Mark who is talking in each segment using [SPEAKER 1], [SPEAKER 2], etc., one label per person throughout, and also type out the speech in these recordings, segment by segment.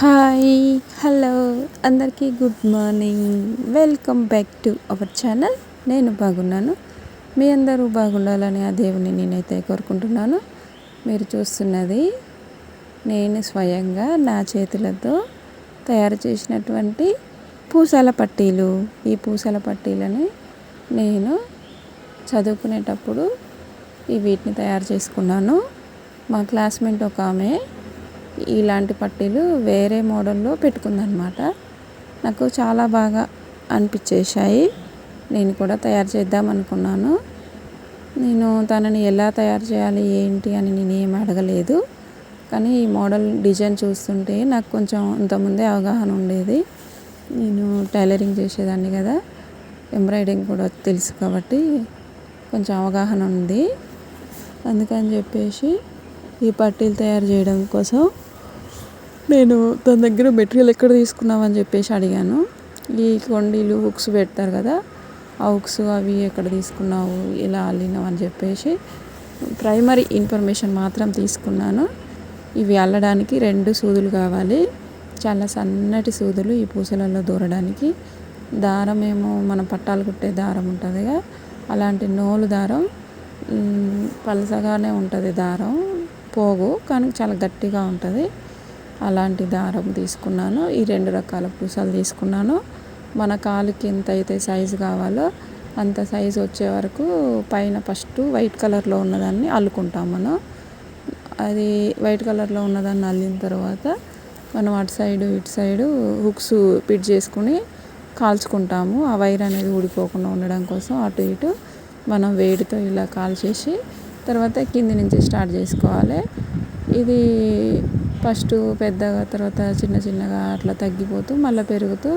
[SPEAKER 1] Hi hello అందరికీ good morning. Welcome back to our channel. నేను బాగున్నాను. మీ అందరూ బాగుండాలని ఆ దేవుని నేనైతే కోరుకుంటున్నాను. మీరు చూస్తున్నది నేను స్వయంగా నా చేతులతో తయారు చేసినటువంటి పూసల పట్టీలు. ఈ పూసల పట్టీలని నేను చదువుకునేటప్పుడు ఈ వీటిని తయారు చేసుకున్నాను. మా క్లాస్మేట్ ఒక ఆమె ఇలాంటి పట్టీలు వేరే మోడల్లో పెట్టుకుందనమాట. నాకు చాలా బాగా అనిపించేశాయి. నేను కూడా తయారు చేద్దాం అనుకున్నాను. నేను తనని ఎలా తయారు చేయాలి ఏంటి అని నేను ఏం అడగలేదు. కానీ ఈ మోడల్ డిజైన్ చూస్తుంటే నాకు కొంచెం ఇంతకుముందే అవగాహన ఉండేది. నేను టైలరింగ్ చేసేదాన్ని కదా. ఎంబ్రాయిడింగ్ కూడా తెలుసు కాబట్టి కొంచెం అవగాహన ఉంది. అందుకని చెప్పేసి ఈ పట్టీలు తయారు చేయడం కోసం నేను తన దగ్గర మెటీరియల్ ఎక్కడ తీసుకున్నావు అని చెప్పేసి అడిగాను. ఈ కొండీలు హుక్స్ పెడతారు కదా ఆ హుక్స్ అవి ఎక్కడ తీసుకున్నావు ఎలా అల్లినావు అని చెప్పేసి ప్రైమరీ ఇన్ఫర్మేషన్ మాత్రం తీసుకున్నాను. ఇవి అల్లడానికి రెండు సూదులు కావాలి. చాలా సన్నటి సూదులు ఈ పూసలలో దూరడానికి. దారం ఏమో మన పట్టాలు కుట్టే దారం ఉంటుందిగా అలాంటి నోలు దారం పలసగానే ఉంటుంది దారం. పోగు కానీ చాలా గట్టిగా ఉంటుంది. అలాంటి దారం తీసుకున్నాను. ఈ రెండు రకాల పూసలు తీసుకున్నాను. మన కాలుకి ఎంత అయితే సైజు కావాలో అంత సైజు వచ్చే వరకు పైన ఫస్ట్ వైట్ కలర్లో ఉన్నదాన్ని అల్లుకుంటాం మనం. అది వైట్ కలర్లో ఉన్నదాన్ని అల్లిన తర్వాత మనం అటు సైడు ఇటు సైడు హుక్స్ పిట్ చేసుకుని కాల్చుకుంటాము. ఆ వైర్ అనేది ఊడిపోకుండా ఉండడం కోసం అటు ఇటు మనం వేడితో ఇలా కాల్చేసి తర్వాత కింది నుంచి స్టార్ట్ చేసుకోవాలి. ఇది ఫస్ట్ పెద్దగా తర్వాత చిన్న చిన్నగా అట్లా తగ్గిపోతూ మళ్ళీ పెరుగుతూ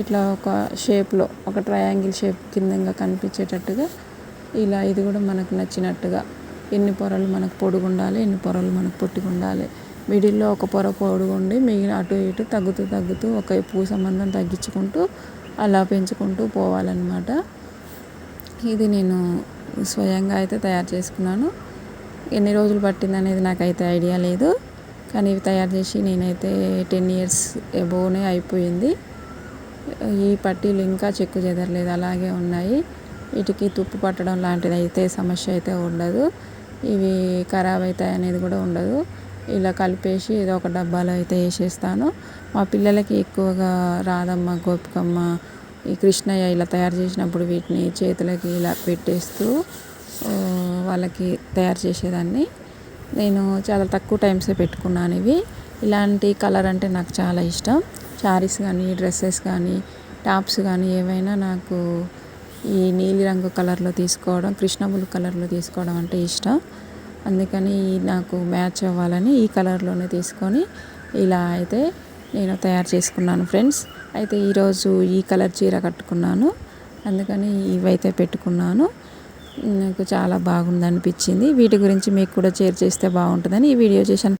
[SPEAKER 1] ఇట్లా ఒక షేప్లో ఒక ట్రయాంగిల్ షేప్ కిందంగా కనిపించేటట్టుగా ఇలా ఇది కూడా మనకు నచ్చినట్టుగా. ఎన్ని పొరలు మనకు పొడుగు ఉండాలి ఎన్ని పొరలు మనకు పొట్టిగా ఉండాలి మిడిల్లో ఒక పొర పొడుగు ఉండి మిగిలిన అటు ఇటు తగ్గుతూ తగ్గుతూ ఒక పూ సంబంధం తగ్గించుకుంటూ అలా పెంచుకుంటూ పోవాలన్నమాట. ఇది నేను స్వయంగా అయితే తయారు చేసుకున్నాను. ఎన్ని రోజులు పట్టింది అనేది నాకైతే ఐడియా లేదు. కానీ ఇవి తయారు చేసి నేనైతే టెన్ ఇయర్స్ ఎబోనే అయిపోయింది. ఈ పట్టీలు ఇంకా చెక్కు చెదరలేదు అలాగే ఉన్నాయి. వీటికి తుప్పు పట్టడం లాంటిది అయితే సమస్య అయితే ఉండదు. ఇవి ఖరాబ్ అవుతాయి అనేది కూడా ఉండదు. ఇలా కలిపేసి ఏదో ఒక డబ్బాలో అయితే వేసేస్తాను. మా పిల్లలకి ఎక్కువగా రాధమ్మ గోపికమ్మ ఈ కృష్ణయ్య ఇలా తయారు చేసినప్పుడు వీటిని చేతులకి ఇలా పెట్టేస్తూ వాళ్ళకి తయారు చేసేదాన్ని. నేను చాలా తక్కువ టైమ్సే పెట్టుకున్నాను ఇవి. ఇలాంటి కలర్ అంటే నాకు చాలా ఇష్టం. శారీస్ కానీ డ్రెస్సెస్ కానీ టాప్స్ కానీ ఏవైనా నాకు ఈ నీలిరంగు కలర్లో తీసుకోవడం కృష్ణబుల్ కలర్లో తీసుకోవడం అంటే ఇష్టం. అందుకని నాకు మ్యాచ్ అవ్వాలని ఈ కలర్లోనే తీసుకొని ఇలా అయితే నేను తయారు చేసుకున్నాను ఫ్రెండ్స్. అయితే ఈరోజు ఈ కలర్ చీర కట్టుకున్నాను. అందుకని ఇవైతే పెట్టుకున్నాను. నాకు చాలా బాగుంది అనిపించింది వీటి గురించి మీకు కూడా షేర్ చేస్తే బాగుంటుందని ఈ వీడియో చేశాను.